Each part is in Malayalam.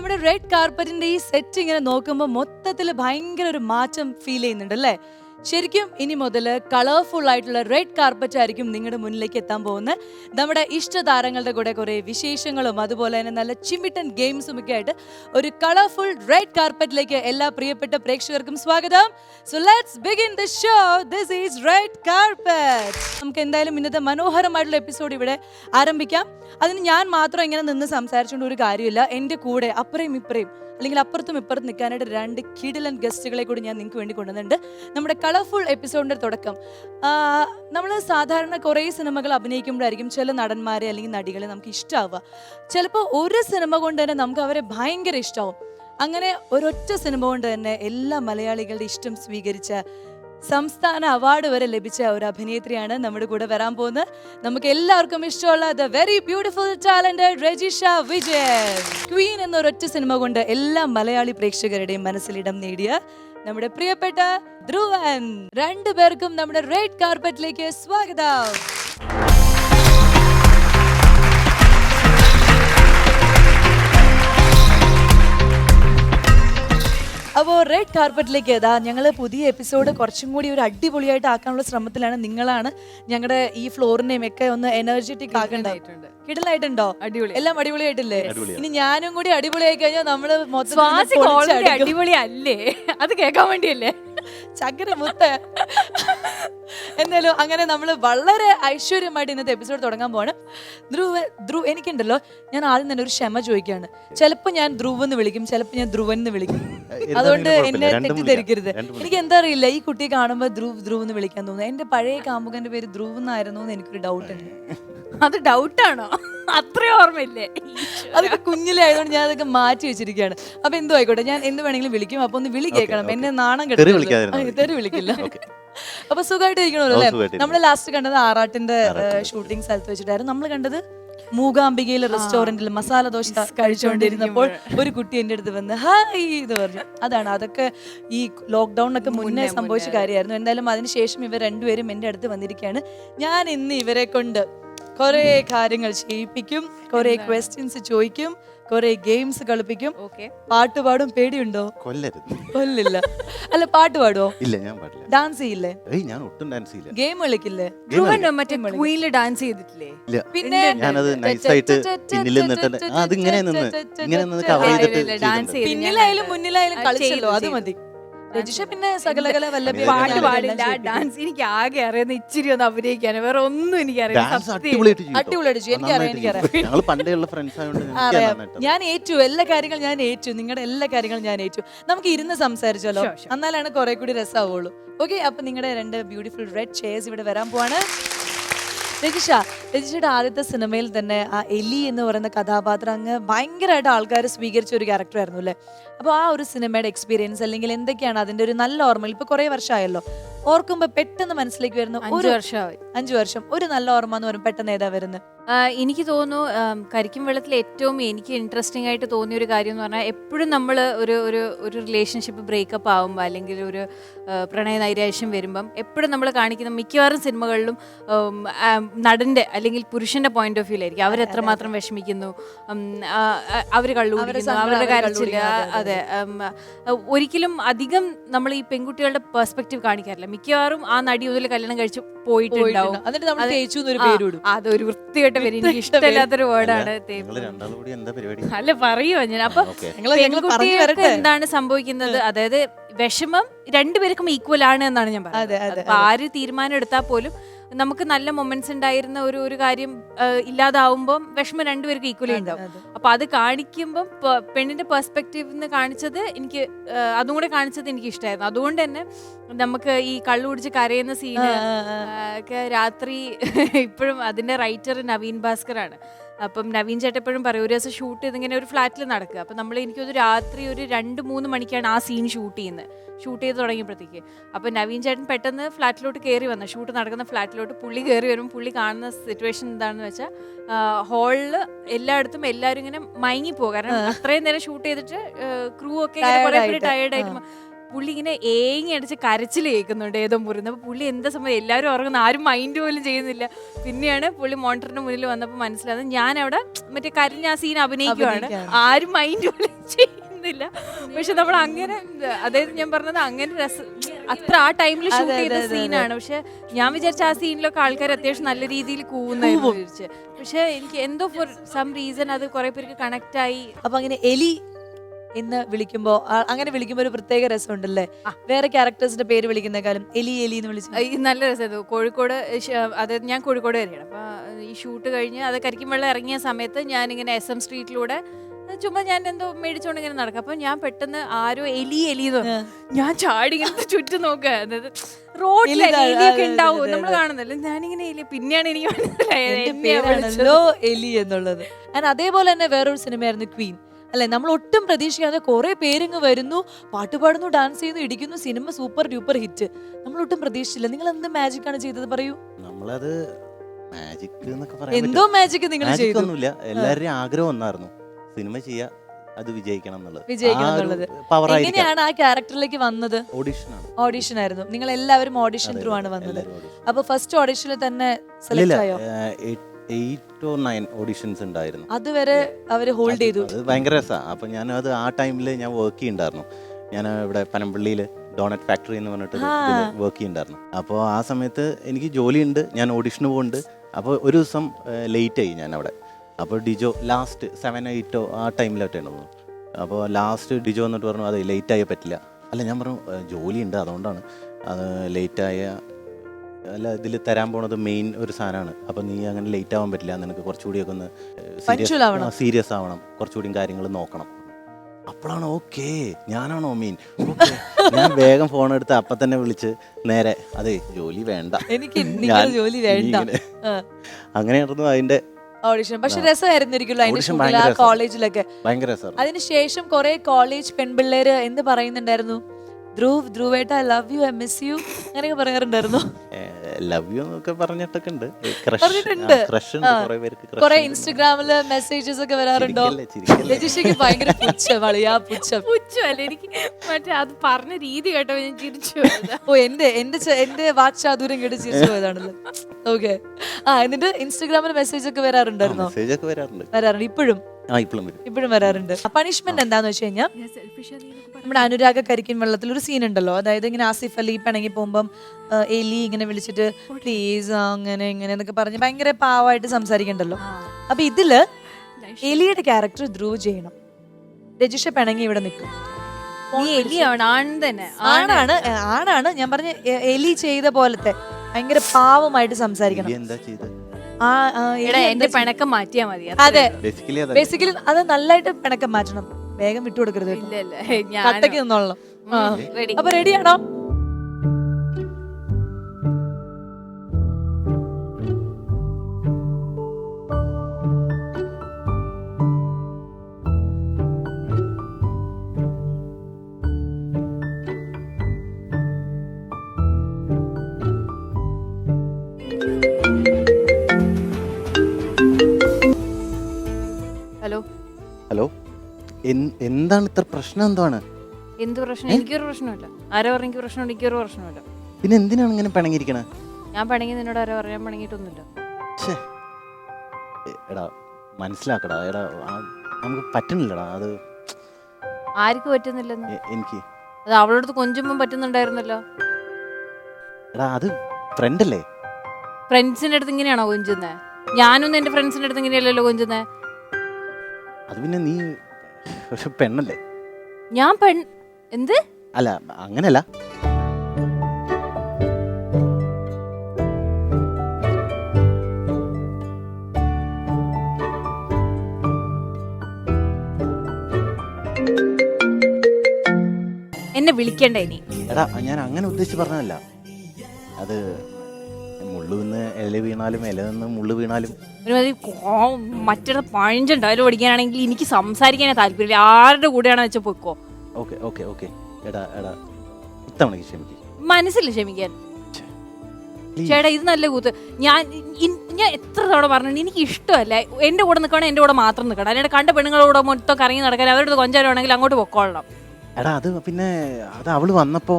നമ്മുടെ റെഡ് കാർപ്പറ്റിന്റെ ഈ സെറ്റ് ഇങ്ങനെ നോക്കുമ്പോൾ മൊത്തത്തിൽ ഭയങ്കര ഒരു മാറ്റം ഫീൽ ചെയ്യുന്നുണ്ട് അല്ലേ? ശരിക്കും ഇനി മുതൽ കളർഫുൾ ആയിട്ടുള്ള റെഡ് കാർപ്പറ്റ് ആയിരിക്കും നിങ്ങളുടെ മുന്നിലേക്ക് എത്താൻ പോകുന്നത്. നമ്മുടെ ഇഷ്ടതാരങ്ങളുടെ കൂടെ കുറെ വിശേഷങ്ങളും അതുപോലെ തന്നെ നല്ല ചിമ്മിട്ടൻ ഗെയിംസും ഒക്കെ ആയിട്ട് ഒരു കളർഫുൾ റെഡ് കാർപ്പറ്റിലേക്ക് എല്ലാ പ്രിയപ്പെട്ട പ്രേക്ഷകർക്കും സ്വാഗതം. So let's begin the show this is red carpet നമുക്ക് എന്തായാലും ഇന്നത്തെ മനോഹരമായിട്ടുള്ള എപ്പിസോഡ് ഇവിടെ ആരംഭിക്കാം. അതിന് ഞാൻ മാത്രം ഇങ്ങനെ നിന്ന് സംസാരിച്ചുകൊണ്ട് ഒരു കാര്യമില്ല. എന്റെ കൂടെ അപ്പുറയും ഇപ്പുറയും അല്ലെങ്കിൽ അപ്പുറത്തും ഇപ്പുറത്തും നിൽക്കാനായിട്ട് രണ്ട് കിടിലൻ ഗസ്റ്റുകളെ കൂടി ഞാൻ നിങ്ങൾക്ക് വേണ്ടി കൊണ്ടുവന്നിട്ടുണ്ട്. നമ്മുടെ കളർഫുൾ എപ്പിസോഡിന്റെ തുടക്കം. നമ്മൾ സാധാരണ കുറേ സിനിമകൾ അഭിനയിക്കുമ്പോഴായിരിക്കും ചില നടന്മാരെ അല്ലെങ്കിൽ നടികളെ നമുക്ക് ഇഷ്ടമാവുക ചിലപ്പോൾ ഒരു സിനിമ കൊണ്ട് തന്നെ നമുക്ക് അവരെ ഭയങ്കര ഇഷ്ടമാവും അങ്ങനെ ഒരൊറ്റ സിനിമ കൊണ്ട് തന്നെ എല്ലാ മലയാളികളുടെ ഇഷ്ടം സ്വീകരിച്ച സംസ്ഥാന അവാർഡ് വരെ ലഭിച്ച ഒരു അഭിനേത്രിയാണ് നമ്മുടെ കൂടെ വരാൻ പോകുന്നത്. നമുക്ക് എല്ലാവർക്കും ഇഷ്ടമുള്ള the very beautiful talented Rajisha Vijayan queen എന്ന ഒരൊറ്റ സിനിമ കൊണ്ട് എല്ലാ മലയാളി പ്രേക്ഷകരുടെയും മനസ്സിലിടം നേടിയ നമ്മുടെ പ്രിയപ്പെട്ട ധ്രുവൻ. രണ്ടുപേർക്കും നമ്മുടെ റെഡ് കാർപ്പറ്റിലേക്ക് സ്വാഗതം. അപ്പോൾ റെഡ് കാർപ്പറ്റിലേക്ക് ഏതാ ഞങ്ങൾ പുതിയ എപ്പിസോഡ് കുറച്ചും കൂടി ഒരു അടിപൊളിയായിട്ട് ആക്കാനുള്ള ശ്രമത്തിലാണ് നിങ്ങളാണ് ഞങ്ങളുടെ ഈ ഫ്ലോറിനെയും ഒക്കെ ഒന്ന് എനർജറ്റിക് ആക്കേണ്ടതായിട്ടുണ്ട് കിടലായിട്ടുണ്ടോ? അടിപൊളി. എല്ലാം അടിപൊളിയായിട്ടില്ലേ? അടിപൊളിയാ. ഇനി ഞാനും കൂടി അടിപൊളിയായി കഴിഞ്ഞാൽ നമ്മൾ മൊത്തത്തിൽ സ്വാസി പൊളിച്ച് അടിപൊളി അല്ലേ അത് കേൾക്കാൻ വേണ്ടിയല്ലേ? ചക്കര മുത്ത് എന്തായാലും അങ്ങനെ നമ്മൾ വളരെ ഐശ്വര്യമായിട്ട് ഇന്നത്തെ എപ്പിസോഡ് തുടങ്ങാൻ പോവാണ്. ധ്രുവ ധ്രുവ് എനിക്കുണ്ടല്ലോ ഞാൻ ആദ്യം തന്നെ ഒരു ക്ഷമ ചോദിക്കുകയാണ്. ചിലപ്പോൾ ഞാൻ ധ്രുവ് എന്ന് വിളിക്കും ചിലപ്പോൾ ഞാൻ ധ്രുവൻ എന്ന് വിളിക്കും. അതുകൊണ്ട് എന്നെ തെറ്റിദ്ധരിക്കരുത്. എനിക്ക് എന്താ അറിയില്ല ഈ കുട്ടിയെ കാണുമ്പോൾ ധ്രുവ് ധ്രുവ് എന്ന് വിളിക്കാൻ തോന്നുന്നു. എന്റെ പഴയ കാമുകന്റെ പേര് ധ്രുവ് എന്നായിരുന്നു എന്ന് എനിക്കൊരു ഡൗട്ട് ഉണ്ട്. അത് ഡൗട്ടാണോ അത്രയും ഓർമ്മയില്ലേ? അതൊക്കെ കുഞ്ഞിലെ ആയതുകൊണ്ട് ഞാൻ അതൊക്കെ മാറ്റി വെച്ചിരിക്കുകയാണ്. അപ്പൊ എന്തോ ആയിക്കോട്ടെ ഞാൻ എന്ത് വേണമെങ്കിലും വിളിക്കും. അപ്പൊ ഒന്ന് വിളി കേൾക്കണം. എന്നെ നാണം ആ, തെറി വിളിക്കില്ല. അപ്പൊ സുഖമായിട്ട് ഇരിക്കണമല്ലോ അല്ലേ? നമ്മൾ നമ്മൾ ലാസ്റ്റ് കണ്ടത് ആറാട്ടിന്റെ ആറാട്ടിന്റെ. ഷൂട്ടിംഗ് സ്ഥലത്ത് വെച്ചിട്ടായിരുന്നു. നമ്മൾ കണ്ടത് മൂകാംബികയിലെ റെസ്റ്റോറന്റിൽ മസാല ദോശ കഴിച്ചുകൊണ്ടിരുന്നപ്പോൾ ഒരു കുട്ടി എന്റെ അടുത്ത് വന്ന് ഹായ് എന്ന് പറഞ്ഞു. അതാണ്. അതൊക്കെ ഈ ലോക്ക്ഡൌണിനൊക്കെ മുന്നേ സംഭവിച്ച കാര്യമായിരുന്നു. എന്തായാലും അതിനുശേഷം ഇവർ രണ്ടുപേരും എന്റെ അടുത്ത് വന്നിരിക്കുകയാണ്. ഞാൻ ഇന്ന് ഇവരെ കൊണ്ട് കുറെ കാര്യങ്ങൾ ചെയ്യിപ്പിക്കും കുറെ ക്വസ്റ്റ്യൻസ് ചോദിക്കും. കുറെ ഗെയിംസ് കളിപ്പിക്കും. ഓക്കെ പാട്ട് പാടും. പേടിയുണ്ടോ? കൊല്ലരുത്. കൊല്ലില്ല. അല്ല പാട്ട് പാടുവോ? ഇല്ല ഞാൻ പാടില്ല. ഡാൻസ് ചെയ്യില്ലേ? ഏയ് ഞാൻ ഒട്ടും ഡാൻസ് ചെയ്യില്ല. ഗെയിം കളിക്കില്ലേ? ധ്രുവൻ മറ്റേ ക്വീനിൽ ഡാൻസ് ചെയ്തിട്ടില്ലേ? ഇല്ല. പിന്നെ ഞാനത് നൈസായിട്ട് പിന്നിൽ നിന്നിട്ട് നിന്ന് ഇങ്ങനെ നിന്ന് കവർ ചെയ്തിട്ട് പിന്നിലായാലും മുന്നിലായാലും കളിച്ചല്ലോ അത് മതി. രജിഷ പിന്നെ സകലകല വല്ലഭ്യ പാട്ട് പാടില്ല. ഡാൻസ് എനിക്ക് ആകെ അറിയുന്ന ഇച്ചിരി ഒന്ന് അഭിനയിക്കാൻ. വേറെ ഒന്നും എനിക്ക് ഡാൻസ് അറിയില്ല അടിപൊളിയായിട്ട് ചെയ്യും. എനിക്കറിയാം, എനിക്കറിയാം. പണ്ടേ ഉള്ള ഫ്രണ്ട്സ് ആയതുകൊണ്ട് അറിയാം ഞാൻ ഏറ്റു. എല്ലാ കാര്യങ്ങളും ഞാൻ ഏറ്റു. നിങ്ങളുടെ എല്ലാ കാര്യങ്ങളും ഞാൻ ഏറ്റു. നമുക്ക് ഇരുന്ന് സംസാരിച്ചല്ലോ. എന്നാലാണ് കുറെ കൂടി രസമാവുള്ളൂ ഓക്കെ അപ്പൊ നിങ്ങളുടെ രണ്ട് ബ്യൂട്ടിഫുൾ റെഡ് ചെയർസ് ഇവിടെ വരാൻ പോവാണ്. രജിഷ രജിഷയുടെ ആദ്യത്തെ സിനിമയിൽ തന്നെ ആ എലി എന്ന് പറയുന്ന കഥാപാത്രം അങ്ങ് ഭയങ്കരമായിട്ട് ആൾക്കാർ സ്വീകരിച്ച ഒരു ക്യാരക്ടർ ആയിരുന്നു അല്ലേ അപ്പോൾ ആ ഒരു സിനിമയുടെ എക്സ്പീരിയൻസ് അല്ലെങ്കിൽ എന്തൊക്കെയാണ് അതിന്റെ ഒരു നല്ല ഓർമ്മ? ഇപ്പൊ കുറെ വർഷമായല്ലോ. ഓർക്കുമ്പോൾ പെട്ടെന്ന് മനസ്സിലേക്ക് വരുന്ന ഒരു വർഷമായി. അഞ്ചു വർഷം. ഒരു നല്ല ഓർമ്മ എന്ന് പറയുമ്പോൾ പെട്ടെന്ന് ഏതാ വരുന്നത് എനിക്ക് തോന്നുന്നു കരിക്കും വെള്ളത്തിൽ ഏറ്റവും എനിക്ക് ഇൻട്രസ്റ്റിംഗ് ആയിട്ട് തോന്നിയ ഒരു കാര്യം എന്ന് പറഞ്ഞാൽ എപ്പോഴും നമ്മൾ ഒരു ഒരു ഒരു റിലേഷൻഷിപ്പ് ബ്രേക്കപ്പ് ആകുമ്പോൾ അല്ലെങ്കിൽ ഒരു പ്രണയ നൈരാശ്യം വരുമ്പം എപ്പോഴും നമ്മൾ കാണിക്കുന്ന മിക്കവാറും സിനിമകളിലും നടന്റെ അല്ലെങ്കിൽ പുരുഷന്റെ പോയിന്റ് ഓഫ് വ്യൂലായിരിക്കും ആയിരിക്കും എത്രമാത്രം വിഷമിക്കുന്നു അവർ കള്ളു അവരുടെ കരച്ചില്ല അതെ, ഒരിക്കലും അധികം നമ്മൾ ഈ പെൺകുട്ടികളുടെ പെർസ്പെക്റ്റീവ് കാണിക്കാറില്ല. മിക്കവാറും ആ നടി ഒരു കല്യാണം കഴിച്ച് പോയിട്ടുണ്ടാവും. അതൊരു നമ്മൾ തേച്ചു പേര് എനിക്ക് ഇഷ്ടമില്ലാത്തൊരു വേർഡാണ് അല്ല പറയുമോ ഞാൻ? അപ്പൊ പെൺകുട്ടികൾക്ക് എന്താണ് സംഭവിക്കുന്നത്? അതായത് വിഷമം രണ്ടുപേർക്കും ഈക്വൽ ആണ് എന്നാണ് ഞാൻ പറഞ്ഞത് പറയുന്നത്. അപ്പൊ ആര് തീരുമാനം എടുത്താൽ പോലും നമുക്ക് നല്ല മൊമെന്റ്സ് ഉണ്ടായിരുന്ന ഒരു ഒരു കാര്യം ഇല്ലാതാവുമ്പം വിഷമം രണ്ടുപേർക്ക് ഈക്വലി ഉണ്ടാവും. അപ്പൊ അത് കാണിക്കുമ്പം പെണ്ണിന്റെ പെർസ്പെക്റ്റീവ് നിന്ന് കാണിച്ചത് എനിക്ക് അതും കൂടെ കാണിച്ചത് എനിക്ക് ഇഷ്ടമായിരുന്നു അതുകൊണ്ട് തന്നെ നമുക്ക് ഈ കള്ളു കുടിച്ച് കരയുന്ന സീന്. ഒക്കെ രാത്രി ഇപ്പോഴും അതിന്റെ റൈറ്റർ നവീൻ ഭാസ്കറാണ് അപ്പം നവീൻ ചേട്ടൻ എപ്പോഴും പറയും ഒരു ദിവസം ഷൂട്ട് ചെയ്തിങ്ങനെ ഒരു ഫ്ലാറ്റിൽ നടക്കുക അപ്പം നമ്മൾ എനിക്കൊരു രാത്രി ഒരു രണ്ട് മൂന്ന് മണിക്കാണ് ആ സീൻ ഷൂട്ട് ചെയ്യുന്നത്. ഷൂട്ട് ചെയ്ത് തുടങ്ങിയപ്പോഴത്തേക്ക്. അപ്പം നവീൻ ചേട്ടൻ പെട്ടെന്ന് ഫ്ലാറ്റിലോട്ട് കയറി വന്നു. ഷൂട്ട് നടക്കുന്ന ഫ്ലാറ്റിലോട്ട് പുള്ളി കയറി വരും പുള്ളി കാണുന്ന സിറ്റുവേഷൻ എന്താണെന്ന് വെച്ചാൽ ഹാളിൽ എല്ലായിടത്തും എല്ലാവരും ഇങ്ങനെ മയങ്ങി പോകും. കാരണം അത്രയും നേരം ഷൂട്ട് ചെയ്തിട്ട് ക്രൂ ഒക്കെ Tired പുള്ളി ഇങ്ങനെ ഏങ്ങി അടിച്ച് കരച്ചിൽ കേൾക്കുന്നുണ്ട് ഏതോ മുറിന്ന് അപ്പോൾ പുള്ളി എന്താ സമയം എല്ലാവരും ഉറങ്ങുന്ന ആരും മൈൻഡ് പോലും ചെയ്യുന്നില്ല. പിന്നെയാണ് പുള്ളി മോണിറ്ററിന്റെ മുന്നിൽ വന്നപ്പോൾ മനസ്സിലായത് ഞാൻ അവിടെ മറ്റേ കരഞ്ഞ ആ സീൻ അഭിനയിക്കുവാണ്. അഭിനയിക്കുകയാണ്. ആരും മൈൻഡ് പോലും ചെയ്യുന്നില്ല. പക്ഷെ നമ്മൾ അങ്ങനെ അതായത് ഞാൻ പറഞ്ഞത് അങ്ങനെ രസം അത്ര ആ ടൈമിൽ ഷൂട്ട് ചെയ്ത. സീനാണ് പക്ഷെ ഞാൻ വിചാരിച്ച ആ സീനിലൊക്കെ ആൾക്കാർ അത്യാവശ്യം നല്ല രീതിയിൽ കൂവുന്നു വിചാരിച്ച്. പക്ഷെ എനിക്ക് എന്തോ ഫോർ സം റീസൺ അത് കുറെ പേർക്ക് കണക്ട് ആയി. അപ്പൊ അങ്ങനെ എലി എന്ന് വിളിക്കുമ്പോ അങ്ങനെ വിളിക്കുമ്പോ ഒരു പ്രത്യേക രസമുണ്ടല്ലേ? ഉണ്ടല്ലേ വേറെ ക്യാരക്ടേഴ്സിന്റെ പേര് വിളിക്കുന്നേക്കാളും എലി എലി എന്ന് വിളിച്ചു നല്ല രസമായിരുന്നു കോഴിക്കോട് അതായത് ഞാൻ കോഴിക്കോട് വരെയാണ്. അപ്പൊ ഈ ഷൂട്ട് കഴിഞ്ഞ് അത് കരിക്കുമ്പോൾ ഇറങ്ങിയ സമയത്ത് ഞാനിങ്ങനെ എസ് എം സ്ട്രീറ്റിലൂടെ ചുമ്മാ ഞാൻ എന്തോ മേടിച്ചോണ്ട് ഇങ്ങനെ നടക്കും. അപ്പൊ ഞാൻ പെട്ടെന്ന് ആരോ എലി എലി. ഞാൻ ചാടി ഇങ്ങനെ ചുറ്റും നോക്കുക. റോഡിൽ എലിയൊക്കെ ഉണ്ടാവും. നമ്മൾ ഞാനിങ്ങനെ എലി പിന്നെയാണ് എനിക്ക് മനസ്സിലായത്. എലി എന്നുള്ളത്. അതേപോലെ തന്നെ വേറൊരു സിനിമയായിരുന്നു ക്വീൻ. അല്ലെ? നമ്മൾ ഒട്ടും പ്രതീക്ഷിക്കാതെ കുറേ പേരിങ് വരുന്നു പാട്ടുപാടുന്നു ഡാൻസ് ചെയ്യുന്നു ഇടിക്കുന്നു സിനിമ സൂപ്പർ ഡ്യൂപ്പർ ഹിറ്റ് നമ്മൾ ഒട്ടും പ്രതീക്ഷിച്ചില്ല. നിങ്ങൾ എന്ത് മാജിക് ആണ് ചെയ്തത് പറയൂ? നമ്മളത് മാജിക് എന്നൊക്കെ പറയാൻ എന്തോ മാജിക് നിങ്ങൾ ചെയ്തു. ഒന്നുമില്ല. എല്ലാവരുടെയും ആഗ്രഹം ഒന്നായിരുന്നു. സിനിമ ചെയ്യാ അത് വിജയിക്കണം എന്നുള്ളത്. എങ്ങനെയാണ് ആ ക്യാരക്ടറിലേക്ക് വന്നത്? ഓഡിഷൻ ഓഡിഷൻ ആയിരുന്നു. നിങ്ങൾ എല്ലാവരും ഓഡിഷൻ ത്രൂ ആണ് വന്നത്. അപ്പൊ ഫസ്റ്റ് ഓഡിഷനിൽ തന്നെ സെലക്ട് ആയോ? എയ്റ്റ് ഓർ നയൻ ഓഡിഷൻസ് ഉണ്ടായിരുന്നു. അതുവരെ അവർ ഹോൾഡ് ചെയ്തു. അത് ഭയങ്കര രസമാണ് അപ്പം ഞാൻ അത് ആ ടൈമിൽ ഞാൻ വർക്ക് ചെയ്യുന്നുണ്ടായിരുന്നു ഞാൻ ഇവിടെ പനമ്പള്ളിയിൽ ഡോണറ്റ് ഫാക്ടറി എന്ന് പറഞ്ഞിട്ട് വർക്ക് ചെയ്യുന്നുണ്ടായിരുന്നു അപ്പോൾ ആ സമയത്ത് എനിക്ക് ജോലിയുണ്ട്. ഞാൻ ഓഡിഷന് പോകുന്നുണ്ട് അപ്പോൾ ഒരു ദിവസം ലേറ്റ് ആയി ഞാൻ അവിടെ അപ്പോൾ ഡിജോ ലാസ്റ്റ് സെവൻ എയ്റ്റോ ആ ടൈമിലായിട്ടാണ് തോന്നുന്നു അപ്പോൾ ലാസ്റ്റ് ഡിജോ എന്നിട്ട് പറഞ്ഞു അത് ലേറ്റ് ആയേ പറ്റില്ല. അല്ല ഞാൻ പറഞ്ഞു "ഏ, ജോലിയുണ്ട്. അതുകൊണ്ടാണ്. അത് ലേറ്റ് ആയ അല്ല ഇതിൽ തരാൻ പോണത് മെയിൻ ഒരു സാധനമാണ്. അപ്പം നീ അങ്ങനെ ലേറ്റ് ആവാൻ പറ്റില്ല. നിനക്ക് കുറച്ചുകൂടിയൊക്കെ ഒന്ന് സീരിയസ് ആവണം. സീരിയസ് ആവണം. കുറച്ചുകൂടി കാര്യങ്ങൾ നോക്കണം. അപ്പോഴാണ് ഓക്കേ ഞാനാണോ മീൻ. ഞാൻ വേഗം ഫോൺ എടുത്ത് അപ്പൊ തന്നെ വിളിച്ച് നേരെ അതെ ജോലി വേണ്ട. എനിക്ക് ജോലി വേണ്ട. അങ്ങനെയായിരുന്നു അതിന്റെ ഓഡിഷൻ പക്ഷെ രസമായിരുന്നിരിക്കുമല്ലോ അതിന്റെ ഭയങ്കര രസം. കോളേജിലൊക്കെ ഭയങ്കര രസമായിരുന്നു. അതിനുശേഷം കുറെ കോളേജ് പെൺപിള്ളേര് എന്ത് പറയുന്നുണ്ടായിരുന്നു? Dhruv ധ്രുവേട്ട I love you I miss you അങ്ങനെയൊക്കെ പറയാറുണ്ടായിരുന്നു. ലവ് യു എന്നൊക്കെ പറഞ്ഞിട്ടൊക്കെ ഉണ്ട് പറഞ്ഞിട്ടുണ്ട്. ക്രഷ് ഉണ്ട് ആ. കുറെ ഇൻസ്റ്റഗ്രാമിൽ മെസ്സേജസ് ഒക്കെ വരാറുണ്ടോ. രജിഷയ്ക്ക് ഭയങ്കര പുച്ഛം അളിയാ പുച്ഛം. പുച്ഛമല്ല എനിക്ക് മറ്റേ അത് പറഞ്ഞ രീതി കേട്ടോ ഞാൻ ചിരിച്ചു ഓ എന്റെ എന്റെ എന്റെ വാക്ചാതുര്യം കേട്ട് ചിരിച്ചു പോയതാണല്ലോ. ഓക്കെ ആ എന്നിട്ട് ഇൻസ്റ്റഗ്രാമിൽ മെസ്സേജ് ഒക്കെ വരാറുണ്ടായിരുന്നോ? മെസ്സേജ് ഒക്കെ വരാറുണ്ട്. വരാറുണ്ട്. ഇപ്പോഴും? ആ ഇപ്പോഴും വരും. ഇപ്പോഴും വരാറുണ്ട്. പണിഷ്മെന്റ് എന്താന്ന് വെച്ച് കഴിഞ്ഞാൽ നമ്മുടെ അനുരാഗ കരിക്കിൻ വെള്ളത്തിൽ ഒരു സീൻ ഉണ്ടല്ലോ. അതായത് ഇങ്ങനെ ആസിഫ് അലി പിണങ്ങി പോകുമ്പം ആ, എലി ഇങ്ങനെ വിളിച്ചിട്ട് പ്ലീസ് അങ്ങനെ ഇങ്ങനെ എന്നൊക്കെ പറഞ്ഞ് ഭയങ്കര പാവമായിട്ട് സംസാരിക്കണ്ടല്ലോ. അപ്പൊ ഇതിൽ എലിയുടെ ക്യാരക്ടർ ധ്രുവ് ചെയ്യണം. രജിഷ പിണങ്ങി ഇവിടെ നിൽക്കും. നീ എലിയാണ് ആൺ തന്നെ ആണാണ്. ഏ, ആണാണ്. ഞാൻ പറഞ്ഞ എ- എലി ചെയ്ത പോലത്തെ ഭയങ്കര പാവമായിട്ട് സംസാരിക്കണം. എന്താ ചെയ്തത് ആ ആ, എലി എടാ എന്താ എന്റെ ചെയ്യ- പിണക്കം മാറ്റിയാ മതി അതെ. ബേസിക്കലി അതെ ബേസിക്കലി അത് നല്ലതായിട്ട് പിണക്കം മാറ്റണം. വേഗം വിട്ടുകൊടുക്കരുത് കേട്ടോ. ഇല്ല ഇല്ല. ഞാൻ കട്ടക്ക് നിന്നോളാം ആ. റെഡി അപ്പൊ റെഡിയാണോ ഹലോ. ഹലോ. എന്താണ് ഇത്ര പ്രശ്നം എന്താണ്? എന്ത് പ്രശ്നം? എനിക്കൊരു പ്രശ്നമില്ല ആരോ പറഞ്ഞു എനിക്ക് പ്രശ്നമുണ്ട് എനിക്കൊരു പ്രശ്നമില്ല പിന്നെ എന്തിനാണ് ഇങ്ങനെ പിണങ്ങിയിരിക്കണേ? ഞാൻ പണങ്ങി നിന്നോട് ആരോ പറയാൻ പണങ്ങിയിട്ടൊന്നുമില്ല. ഛേ. എടാ മനസ്സിലാക്കടാ. എടാ ആ, നമുക്ക് പറ്റുന്നില്ലടാ. അത് ആർക്ക് പറ്റുന്നില്ലെന്ന്? എ- എനിക്ക്. അത് അവളടുത്ത് കൊഞ്ചുമ്പം പറ്റുന്നുണ്ടായിരുന്നല്ലോ. എടാ അത് ഫ്രണ്ട് അല്ലേ? ഫ്രണ്ട്സിന്റെ അടുത്ത് ഇങ്ങനെയാണോ കൊഞ്ചുന്നേ? ഞാനൊന്നും എന്റെ ഫ്രണ്ട്സിന്റെ അടുത്ത് ഇങ്ങനെയല്ലല്ലോ കൊഞ്ചുന്നത് അത് പിന്നെ നീ ഒരു പെണ്ണല്ലേ? ഞാൻ പെൺ എന്ത്? അല്ല അങ്ങനല്ല എന്നെ വിളിക്കണ്ട ഇനി. എടാ ഞാൻ അങ്ങനെ ഉദ്ദേശിച്ച് പറഞ്ഞതല്ല. അത് മുള്ളു നിന്ന് ഇല വീണാലും ഇല നിന്ന് മുള്ളു വീണാലും. ഒരുമാതിരി മറ്റൊരു മറ്റേ പഴഞ്ചൻ ഡയലോഗ് പഠിക്കാനാണെങ്കിൽ എനിക്ക് സംസാരിക്കാനേ താല്പര്യമില്ല. ആരുടെ കൂടെയാണെന്ന് വെച്ചാൽ പൊയ്ക്കോ. Okay okay okay. എടാ എടാ. ഇത്തവണക്ക് ക്ഷമിക്കും. മനസ്സില്ല ക്ഷമിക്കാൻ. ചേട്ടാ ഇത് നല്ല കൂത്ത്. ഞാൻ ഞാൻ എത്ര തവണ പറഞ്ഞു എനിക്ക് ഇഷ്ടമല്ല. എന്റെ കൂടെ നിൽക്കണം എന്റെ കൂടെ മാത്രം നിൽക്കണം അല്ലാണ്ട് കണ്ട പെണ്ണുങ്ങളുടെ കൂടെ മൊത്തം കറങ്ങി നടക്കാൻ അവരുടെ കൊഞ്ചാരണെങ്കിൽ അങ്ങോട്ട് പൊക്കോളണം. എടാ അത് പിന്നെ അത് അവൾ വന്നപ്പോ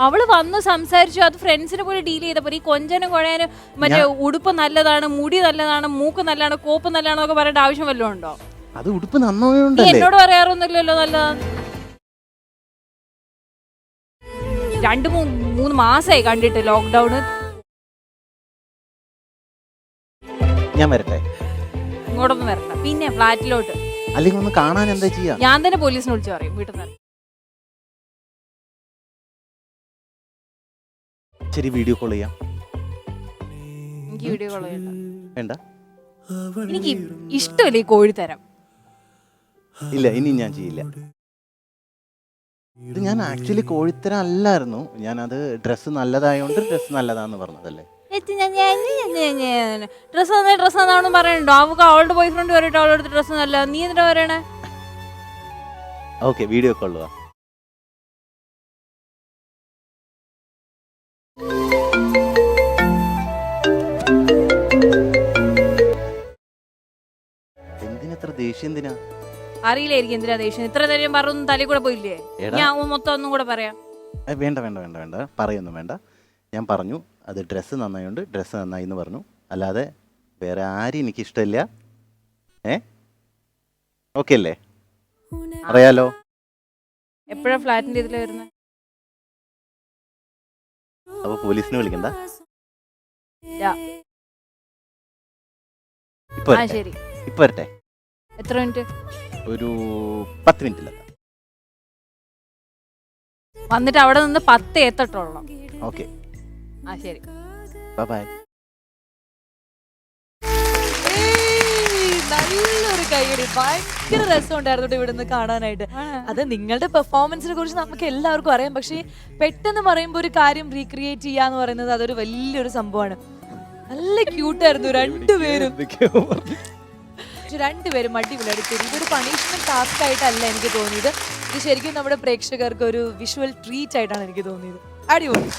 അവൾ വന്ന് സംസാരിച്ചു അത് ഫ്രണ്ട്സിന് പോലും ഡീൽ ചെയ്തപ്പോൾ ഈ കൊഞ്ചനും കുഴയനും മറ്റേ ഉടുപ്പ് നല്ലതാണ് മുടി നല്ലതാണ് മൂക്ക് നല്ലതാണ് കോപ്പ് നല്ലതാണ് ഒക്കെ പറയേണ്ട ആവശ്യം വല്ലതും ഉണ്ടോ? അത് ഉടുപ്പ് നീ എന്നോട് പറയാറൊന്നുമില്ലല്ലോ നല്ല. രണ്ട് മൂന്ന് മാസമായി കണ്ടിട്ട് ലോക്ക്ഡൌണ് ഞാൻ വരട്ടെ. ഇങ്ങോട്ടൊന്നും വരണ്ട. പിന്നെ ഫ്ലാറ്റിലോട്ട് അല്ലെങ്കിൽ ഒന്ന് കാണാൻ എന്താ ചെയ്യാ? ഞാൻ തന്നെ പോലീസിനെ വിളിച്ചു പറയും വീട്ടിൽ നിന്ന് ശരി വീഡിയോ കോൾ ചെയ്യാം. എനിക്ക് വീഡിയോ കോൾ ചെയ്യണ്ട. വേണ്ട. എനിക്ക് ഇഷ്ടമില്ല ഈ കോഴി തരം. ഇല്ല ഇനി ഞാൻ ചെയ്യില്ല. ഇത് ഞാൻ ആക്ച്വലി കോഴിത്തരം അല്ലായിരുന്നു. ഞാനത് ഡ്രസ്സ് നല്ലതായോണ്ട് ഡ്രസ്സ് നല്ലതാന്ന് പറഞ്ഞതല്ലേ? ഡ്രസ് പറയണ്ടോ അവൾക്ക് അവളുടെ ബോയ് ഫ്രണ്ട് വരട്ടെ അവളുടെ ഡ്രസ് നല്ല നീ എന്തിനാ പറയണേ? ഓക്കെ വീഡിയോ കൊള്ളുവാ ദേഷ്യം എന്തിനാ? അറിയില്ലായിരിക്കും എന്തിനാ ദേഷ്യം? ഇത്ര നേരം പറഞ്ഞു തലയിൽ കൂടെ പോയില്ലേ? എടാ. ഞാൻ മൊത്തം ഒന്നും കൂടെ പറയാം. ഏ, വേണ്ട വേണ്ട വേണ്ട വേണ്ട. പറയൊന്നും വേണ്ട. ഞാൻ പറഞ്ഞു അത് ഡ്രസ്സ് നന്നായി ഉണ്ട് ഡ്രസ്സ് നന്നായി എന്ന് പറഞ്ഞു. അല്ലാതെ വേറെ ആരും എനിക്ക് ഇഷ്ടമില്ല. ഏ? ഓക്കെ അല്ലേ? അറിയാലോ എപ്പോഴാ ഫ്ലാറ്റിന്റെ ഇതിൽ വരുന്നത് അപ്പൊ പോലീസിനെ വിളിക്കണ്ട. ഇപ്പൊ ആ വരട്ടെ ശരി. ഇപ്പൊ വരട്ടെ. എത്ര മിനിറ്റ്? ഒരു പത്ത് മിനിറ്റിലെത്താം വന്നിട്ട് അവിടെ നിന്ന് പത്ത് ഏത്തട്ടുള്ളൂ ഓക്കെ. ആ ശരി. ബൈ നല്ലൊരു കൈയടി. ഭയങ്കര രസമുണ്ടായിരുന്നു ഇവിടുന്ന് കാണാനായിട്ട്. അത് നിങ്ങളുടെ പെർഫോമൻസിനെ കുറിച്ച് നമുക്ക് എല്ലാവർക്കും അറിയാം. പക്ഷേ പെട്ടെന്ന് പറയുമ്പോൾ ഒരു കാര്യം റീക്രിയേറ്റ് ചെയ്യാന്ന് പറയുന്നത് അതൊരു വലിയൊരു സംഭവമാണ്. നല്ല ക്യൂട്ടായിരുന്നു രണ്ടുപേരും. പക്ഷെ രണ്ടുപേരും അടിപൊളിയായിട്ട് ചെയ്തു ഇതൊരു പണിഷ്മെന്റ് ടാസ്ക് ആയിട്ടല്ല എനിക്ക് തോന്നിയത്. ഇത് ശരിക്കും നമ്മുടെ പ്രേക്ഷകർക്ക് ഒരു വിഷ്വൽ ട്രീറ്റ് ആയിട്ടാണ് എനിക്ക് തോന്നിയത്. അടിപൊളി.